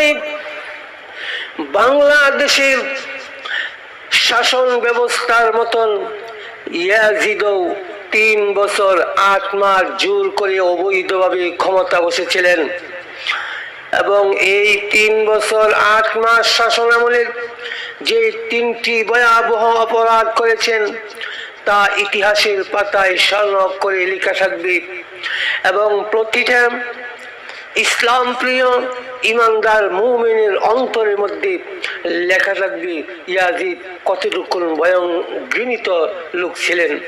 সমসাময়িক বাংলাদেশের শাসন ব্যবস্থার মতন ইয়াজিদও তিন বছর আট মাস জোর করে অবৈধভাবে ক্ষমতা বসেছিলেন। এবং এই তিন বছর আট মাস শাসন আমলের যে তিনটি ভয়াবহ অপরাধ করেছেন, তা ইতিহাসের পাতায় স্বর্ণ করে লেখা থাকবে। এবং প্রতিটা ইসলাম প্রিয় ইমানদার মুমিনের অন্তরের মধ্যে লেখা থাকবে, ইয়াজিদ কতটুকু ভয়ং ঘৃণিত লোক ছিলেন?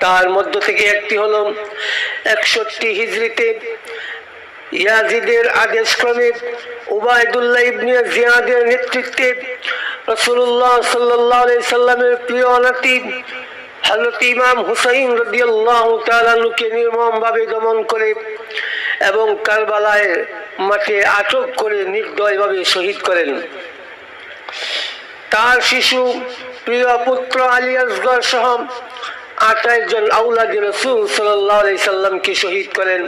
তার মধ্য থেকে একটি হলো একষট্টি হিজড়িতে ইয়াজিদের আদেশক্রমে উবায়দুল্লাহ ইবনে জিয়াদের নেতৃত্বে রসুল্লাহ সাল্লাহ সাল্লামের প্রিয় নাতি হজরত ইমাম হুসাইন রদিয়াল্লাহ তালানুকে নির্মমভাবে দমন করে এবং কারবালায় মাঠে আটক করে নির্দয়ভাবে শহীদ করেন। তার শিশু প্রিয় পুত্র আলী আসগর সহ আঠাইশ জন আউলাদি রসুল সাল্লাহ সাল্লামকে শহীদ করেন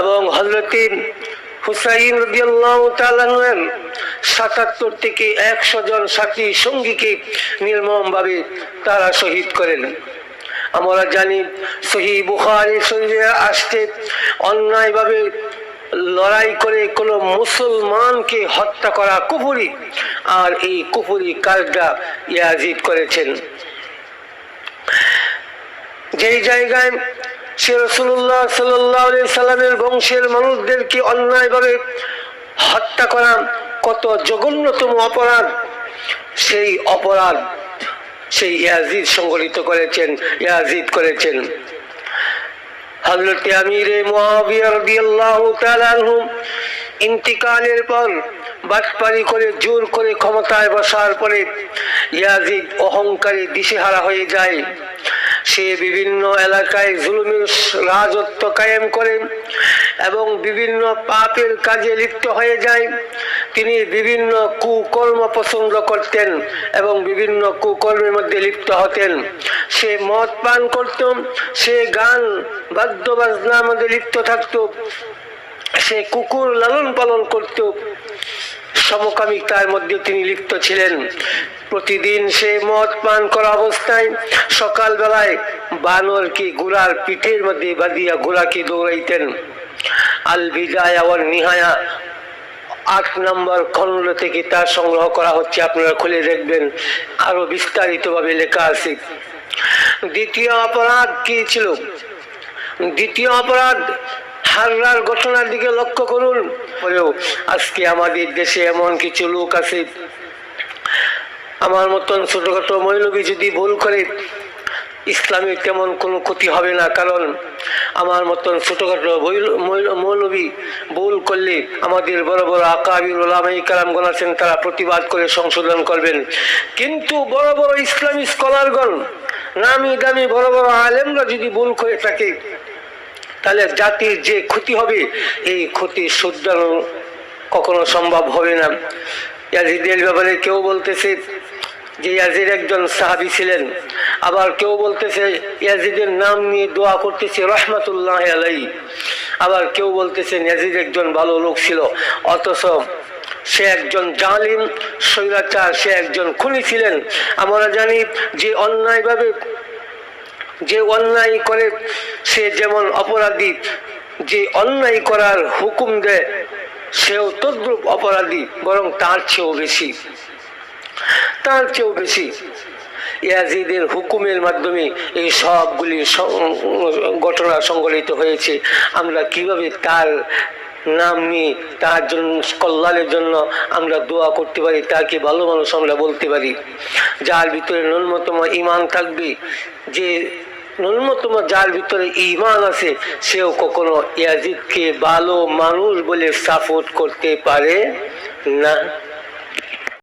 এবং হজরত হুসাইন রদিয়াল্লাহ সাতাত্তর থেকে একশো জন সাথী সঙ্গীকে নির্মমভাবে তারা শহীদ করেন। আমরা জানি সহি বুখারি শরীরে আসতে অন্যায়ভাবে লড়াই করে কোনো মুসলমানকে হত্যা করা কুপুরি আর এই কুপুরি কাজটা ইয়াজিদ করেছেন। যেই জায়গায় সে রসুল্লাহ সাল্লাহ সাল্লামের বংশের মানুষদেরকে অন্যায়ভাবে হত্যা করা কত জঘন্যতম অপরাধ, সেই অপরাধ সেই ইয়াজিদ সংগঠিত করেছেন, ইয়াজিদ করেছেন। হজরত আমিরে ইন্তিকালের পর বাটপারি করে, জোর করে ক্ষমতায় বসার পরে ইয়াজিদ অহংকারী দিশেহারা হয়ে যায়। সে বিভিন্ন এলাকায় জুলুমের রাজত্ব কায়েম করে এবং বিভিন্ন পাপের কাজে লিপ্ত হয়ে যায়। তিনি বিভিন্ন কুকর্ম পছন্দ করতেন এবং বিভিন্ন কুকর্মের মধ্যে লিপ্ত হতেন। সে মদ পান করত, সে গান বাদ্য বাজনার মধ্যে লিপ্ত থাকত, সে কুকুর লালন পালন করত। সমকামিতার মধ্যে তিনি লিপ্ত ছিলেন। প্রতিদিন সে মদ পান করা অবস্থায় সকালবেলায় বানরকে গুড়ার পিঠের মধ্যে বাঁধিয়া ঘোড়াকে দৌড়াইতেন। আল বিদায়া নিহায়া আট নম্বর খণ্ড থেকে তার সংগ্রহ করা হচ্ছে, আপনারা খুলে দেখবেন। আরও বিস্তারিতভাবে লেখা আছে। দ্বিতীয় অপরাধ কি ছিল? দ্বিতীয় অপরাধ হাররার ঘটনার দিকে লক্ষ্য করুন। আজকে আমাদের দেশে এমন কিছু লোক আছে। আমার মতন ছোটখাটো মৌলবী যদি ভুল করে ইসলামের তেমন কোনো ক্ষতি হবে না, কারণ আমার মতন ছোটখাটো মৌলবী ভুল করলে আমাদের বড় বড় আকাবির ওলামাই কালামগণ আছেন, তারা প্রতিবাদ করে সংশোধন করবেন। কিন্তু বড় বড় ইসলামী স্কলারগণ, নামি দামি বড় বড় আলেমরা যদি ভুল করে থাকে, তাহলে জাতির যে ক্ষতি হবে, এই ক্ষতি শুদ্ধানো কখনো সম্ভব হবে না। ইয়াজিদের ব্যাপারে কেউ বলতেছে যে ইয়াজির একজন সাহাবি ছিলেন। আবার কেউ বলতেছে, ইয়াজিদের নাম নিয়ে দোয়া করতেছে, রহমতুল্লাহ আলাই আবার কেউ বলতেছেন ইয়াজিদ একজন ভালো লোক ছিল। অথচ সে একজন জালিম, স্বৈরাচার, সে একজন খুনি ছিলেন। আমরা জানি যে অন্যায়ভাবে, যে অন্যায় করে, সে যেমন অপরাধী, যে অন্যায় করার হুকুম দেয়, সেও তদ্রুপ অপরাধী, বরং তার চেয়েও বেশি। তার চেয়েও বেশি। ইয়াজিদের হুকুমের মাধ্যমে এই সবগুলি ঘটনা সংগঠিত হয়েছে। আমরা কীভাবে তার নাম নিয়ে, তার জন্য, কল্যাণের জন্য আমরা দোয়া করতে পারি, তাকে ভালো মানুষ আমরা বলতে পারি। যার ভিতরে ন্যূনতম ইমান থাকবে, যে ন্যূনতম যার ভিতরে ইমান আছে, সেও কখনো ইয়াজিদকে ভালো মানুষ বলে সাপোর্ট করতে পারে না।